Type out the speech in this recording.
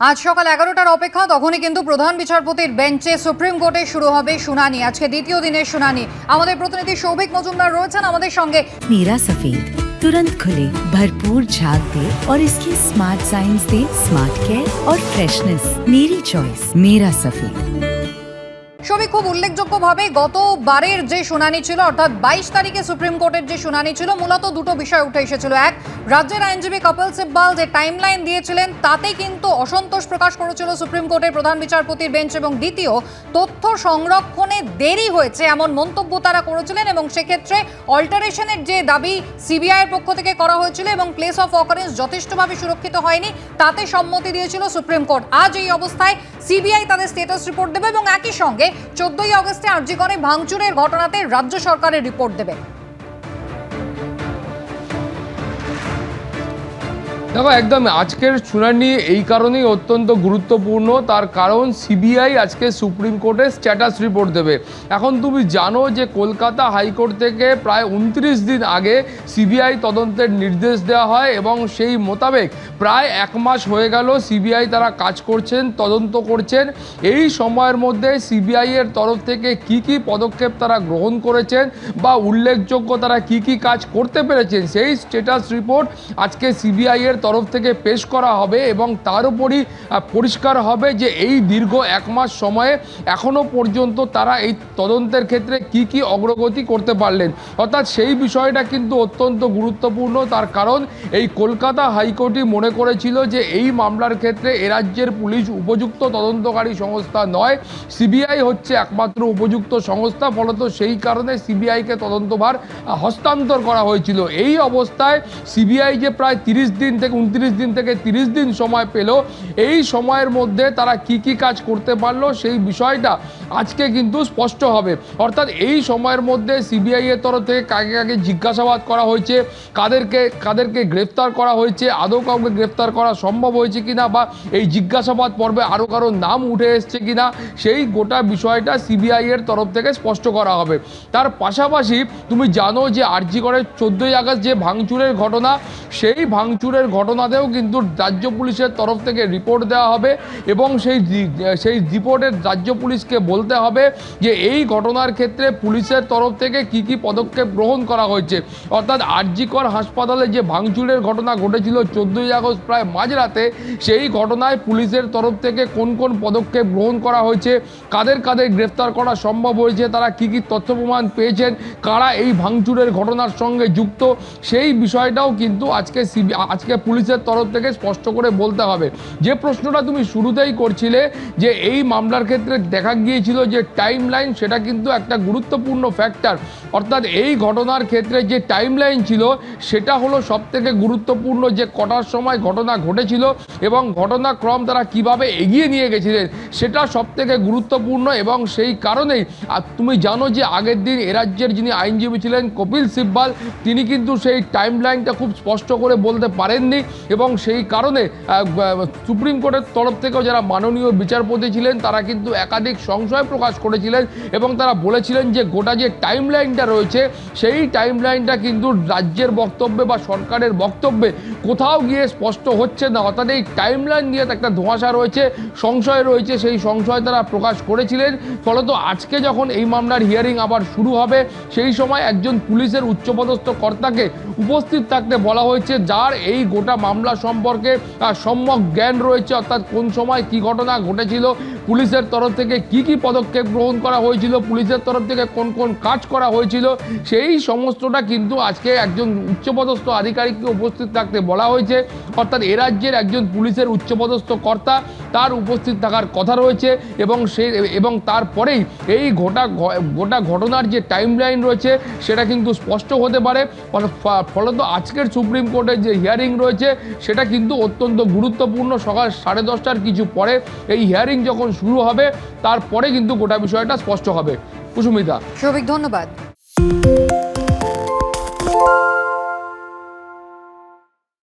আজ সকাল এগারোটার অপেক্ষা তখনই কিন্তু প্রধান বিচারপতির বেঞ্চে সুপ্রিম কোর্টে শুরু হবে শুনানি আজকে দ্বিতীয় দিনের শুনানি আমাদের প্রতিনিধি সৌভিক মজুমদার রয়েছেন আমাদের সঙ্গে मेरा सफेद तुरंत खुले भरपूर झाग दे और इसकी स्मार्ट साइंस दे स्मार्ट केयर और फ्रेशनेस मेरी चॉइस मेरा सफेद সৌভিক খুব উল্লেখযোগ্যভাবে গতবারের যে শুনানি ছিল, অর্থাৎ বাইশ তারিখে সুপ্রিম কোর্টের যে শুনানি ছিল, মূলত দুটো বিষয় উঠে এসেছিল। এক, রাজ্যের আইনজীবী কপিল সিব্বাল যে টাইমলাইন দিয়েছিলেন তাতে কিন্তু অসন্তোষ প্রকাশ করেছিল সুপ্রিম কোর্টের প্রধান বিচারপতির বেঞ্চ এবং দ্বিতীয়, তথ্য সংরক্ষণে দেরি হয়েছে এমন মন্তব্য তারা করেছিলেন এবং সেক্ষেত্রে অল্টারেশনের যে দাবি সিবিআইয়ের পক্ষ থেকে করা হয়েছিল এবং প্লেস অফ অকারেন্স যথেষ্টভাবে সুরক্ষিত হয়নি, তাতে সম্মতি দিয়েছিল সুপ্রিম কোর্ট। আজ এই অবস্থায় সিবিআই তাদের স্টেটাস রিপোর্ট দেবে এবং একই সঙ্গে চোদ্দই আগস্টে আর্জিকরে ভাঙচুরের ঘটনাতে রাজ্য সরকারের রিপোর্ট দেবে। দেখো, একদম আজকের শুনানি এই কারণেই অত্যন্ত গুরুত্বপূর্ণ। তার কারণ সিবিআই আজকে সুপ্রিম কোর্টে স্ট্যাটাস রিপোর্ট দেবে। এখন তুমি জানো যে কলকাতা হাইকোর্ট থেকে প্রায় উনত্রিশ দিন আগে সিবিআই তদন্তের নির্দেশ দেওয়া হয় এবং সেই মোতাবেক প্রায় এক মাস হয়ে গেল সিবিআই তারা কাজ করছেন, তদন্ত করছেন। এই সময়ের মধ্যে সিবিআই এর তরফ থেকে কি কি পদক্ষেপ তারা গ্রহণ করেছেন বা উল্লেখযোগ্য তারা কি কি কাজ করতে পেরেছেন, সেই স্ট্যাটাস রিপোর্ট আজকে সিবিআই এর তরফ থেকে পেশ করা হবে এবং তার উপরই পরিষ্কার হবে যে এই দীর্ঘ এক মাস সময়ে এখনও পর্যন্ত তারা এই তদন্তের ক্ষেত্রে কি কি অগ্রগতি করতে পারলেন। অর্থাৎ সেই বিষয়টা কিন্তু অত্যন্ত গুরুত্বপূর্ণ। তার কারণ, এই কলকাতা হাইকোর্টই মনে করেছিল যে এই মামলার ক্ষেত্রে এ রাজ্যের পুলিশ উপযুক্ত তদন্তকারী সংস্থা নয়। সিবিআই হচ্ছে একমাত্র উপযুক্ত সংস্থা। ফলত সেই কারণে সিবিআইকে তদন্তভার হস্তান্তর করা হয়েছিল। এই অবস্থায় সিবিআই যে প্রায় তিরিশ দিন থেকে উনত্রিশ দিন থেকে তিরিশ দিন সময় পেল। এই সময়ের মধ্যে তারা কি কি কাজ করতে পারল সেই বিষয়টা আজকে কিন্তু স্পষ্ট হবে। অর্থাৎ এই সময়ের মধ্যে সিবিআই এর তরফ থেকে কাকে কাকে জিজ্ঞাসাবাদ করা হয়েছে, কাদেরকে কাদেরকে গ্রেফতার করা হয়েছে, আদৌ কাউকে গ্রেফতার করা সম্ভব হয়েছে কিনা বা এই জিজ্ঞাসাবাদ পর্বে আরও কারও নাম উঠে এসছে কিনা, সেই গোটা বিষয়টা সিবিআই এর তরফ থেকে স্পষ্ট করা হবে। তার পাশাপাশি তুমি জানো যে আরজি করে চোদ্দোই আগস্ট যে ভাঙচুরের ঘটনা, সেই ভাঙচুরের ঘটনাতেও কিন্তু রাজ্য পুলিশের তরফ থেকে রিপোর্ট দেওয়া হবে এবং সেই সেই রিপোর্টের রাজ্য পুলিশকে বলতে হবে যে এই ঘটনার ক্ষেত্রে পুলিশের তরফ থেকে কি কি পদক্ষেপ গ্রহণ করা হয়েছে। অর্থাৎ আরজিকর হাসপাতালে যে ভাঙচুরের ঘটনা ঘটেছিল চোদ্দোই আগস্ট প্রায় মাঝরাতে, সেই ঘটনায় পুলিশের তরফ থেকে কোন কোন পদক্ষেপ গ্রহণ করা হয়েছে, কাদের কাদের গ্রেফতার করা সম্ভব হয়েছে, তারা কি কি তথ্য প্রমাণ পেয়েছেন, কারা এই ভাঙচুরের ঘটনার সঙ্গে যুক্ত, সেই বিষয়টাও কিন্তু আজকে আজকে পুলিশের তরফ থেকে স্পষ্ট করে বলতে হবে। যে প্রশ্নটা তুমি শুরুতেই করছিলে যে এই মামলার ক্ষেত্রে দেখা গিয়েছিল যে টাইম লাইন সেটা কিন্তু একটা গুরুত্বপূর্ণ ফ্যাক্টর অর্থাৎ এই ঘটনার ক্ষেত্রে যে টাইম লাইন ছিল, সেটা হলো সব থেকে গুরুত্বপূর্ণ যে কটার সময় ঘটনা ঘটেছিল এবং ঘটনাক্রম তারা কীভাবে এগিয়ে নিয়ে গেছিলেন, সেটা সব থেকে গুরুত্বপূর্ণ এবং সেই কারণেই, আর তুমি জানো যে আগের দিন এ রাজ্যের যিনি আইনজীবী ছিলেন কপিল সিব্বাল, তিনি কিন্তু সেই টাইম লাইনটা খুব স্পষ্ট করে বলতে পারেননি। এবং সেই কারণে সুপ্রিম কোর্টের তরফ থেকেও যারা মাননীয় বিচারপতি ছিলেন, তারা কিন্তু একাধিক সংশয় প্রকাশ করেছিলেন এবং তারা বলেছিলেন যে গোটা যে টাইম লাইনটা রয়েছে, সেই টাইম লাইনটা কিন্তু রাজ্যের বক্তব্যে বা সরকারের বক্তব্যে কোথাও গিয়ে স্পষ্ট হচ্ছে না। অর্থাৎ এই টাইম লাইন নিয়ে একটা ধোঁয়াশা রয়েছে, সংশয় রয়েছে, সেই সংশয় তারা প্রকাশ করেছিলেন। ফলত আজকে যখন এই মামলার হিয়ারিং আবার শুরু হবে, সেই সময় একজন পুলিশের উচ্চপদস্থ কর্তাকে উপস্থিত থাকতে বলা হয়েছে, যার এই গোটা মামলা সম্পর্কে সম্যক জ্ঞান রয়েছে অর্থাৎ কোন সময় কি ঘটনা ঘটেছিল পুলিশের তরফ থেকে কি কি পদক্ষেপ গ্রহণ করা হয়েছিল, পুলিশের তরফ থেকে কোন কোন কাজ করা হয়েছিল, সেই সমস্তটা কিন্তু আজকে একজন উচ্চপদস্থ আধিকারিককে উপস্থিত থাকতে বলা হয়েছে। অর্থাৎ এ রাজ্যের একজন পুলিশের উচ্চপদস্থ কর্তা, তার উপস্থিত থাকার কথা রয়েছে এবং সে, এবং তারপরেই এই গোটা ঘ- গোটা ঘটনার যে টাইম লাইন রয়েছে, সেটা কিন্তু স্পষ্ট হতে পারে। ফলত আজকের সুপ্রিম কোর্টের যে হিয়ারিং রয়েছে, সেটা কিন্তু অত্যন্ত গুরুত্বপূর্ণ, সকাল সাড়ে দশটার কিছু পরে। এই হিয়ারিং যখন শুরু হবে তারপরে কিন্তু গোটা বিষয়টা স্পষ্ট হবে। কুসুমিতা। সৌভিক ধন্যবাদ।